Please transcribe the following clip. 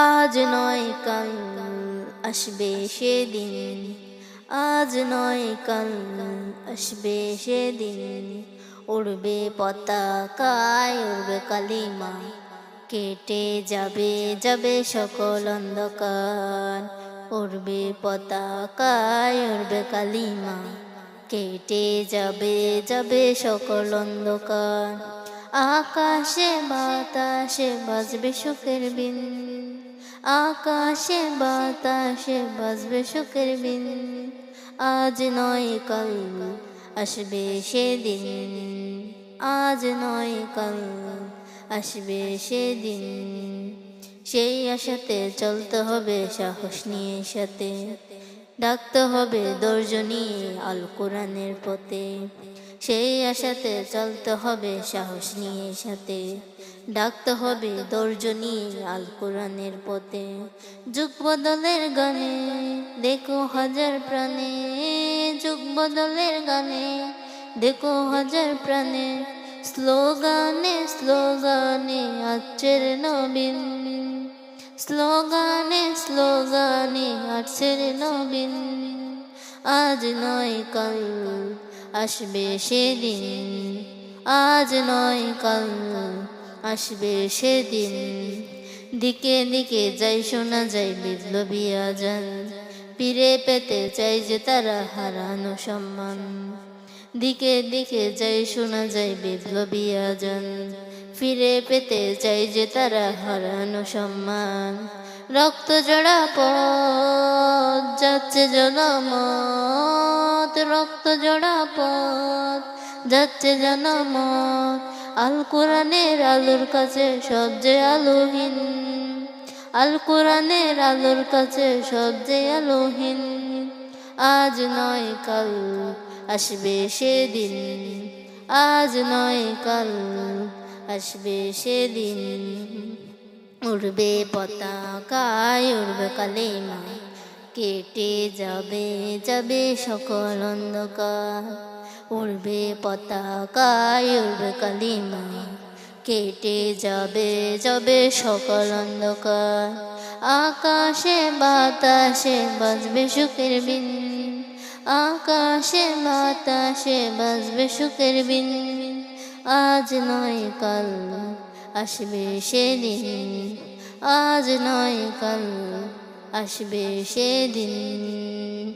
আজ নয় কাল আসবে সেদিন। আজ নয় কাল আসবে সেদিন। উড়বে পতাকায়, উড়বে কালিমা। কেটে যাবে যাবে সকল অন্ধকার। উড়বে পতাকায়, উড়বে কালিমা। কেটে যাবে যাবে সকল অন্ধকার। আকাশে বাতাসে বাজবে সুখের বিন। আকাশে বাতাসে বাজবে সুখের বিন আজ নয় কাল, আসবে সেদিন। আজ নয় কাল, আসবে সেদিন। সেই আশাতে চলতে হবে, সাহস নিয়ে সাথে। ডাকতে হবে ধৈর্য নিয়ে আল কোরআনের পথে। সেই আশাতে চলতে হবে, সাহস নিয়ে সাথে। ডাকতে হবে ধৈর্য নিয়ে আল কোরআনের পথে। যুগ বদলের গানে দেখো হাজার প্রাণে, যুগ বদলের গানে দেখো হাজার প্রাণে। স্লোগানে স্লোগানে আচ্ছের নবীন। স্লোগানে স্লোগানে আছের নবীন। আজ নয় কাল আসবে সেদিন, আজ নয় কাল আসবে সেদিন। দিকে দিকে যাই, শোনা যায় বিপ্লবী আজান। ফিরে পেতে চাই যে তারা হারানো সম্মান। দিকে দিকে যাই, শোনা যায় বিপ্লবী আজান। ফিরে পেতে চাই যে তারা হারানো সম্মান। রক্ত জড়া পথ, যাচ্ছে জনমত। রক্ত জড়া পথ, যাচ্ছে জনমত। আল কোরআনের আলোর কাছে সব আলোহীন। আল কোরআনের আলোর কাছে সব আলোহীন। আজ নয় কাল, আসবে সেদিন। আজ নয় কাল, আসবে সেদিন। উড়বে পতাকায়, উড়বে কালেমা কেটে যাবে যাবে সকল অন্ধকার। উড়বে পতাকায়, উড়বে কালিমা। কেটে যাবে যাবে সকল অন্ধকার। আকাশে বাতাসে বাজবে সুখের বিন। আকাশে বাতাসে বাজবে সুখের বিন। আজ নয় কাল, আসবে সেদিন। আজ নয় কাল, আসবে সেদিন।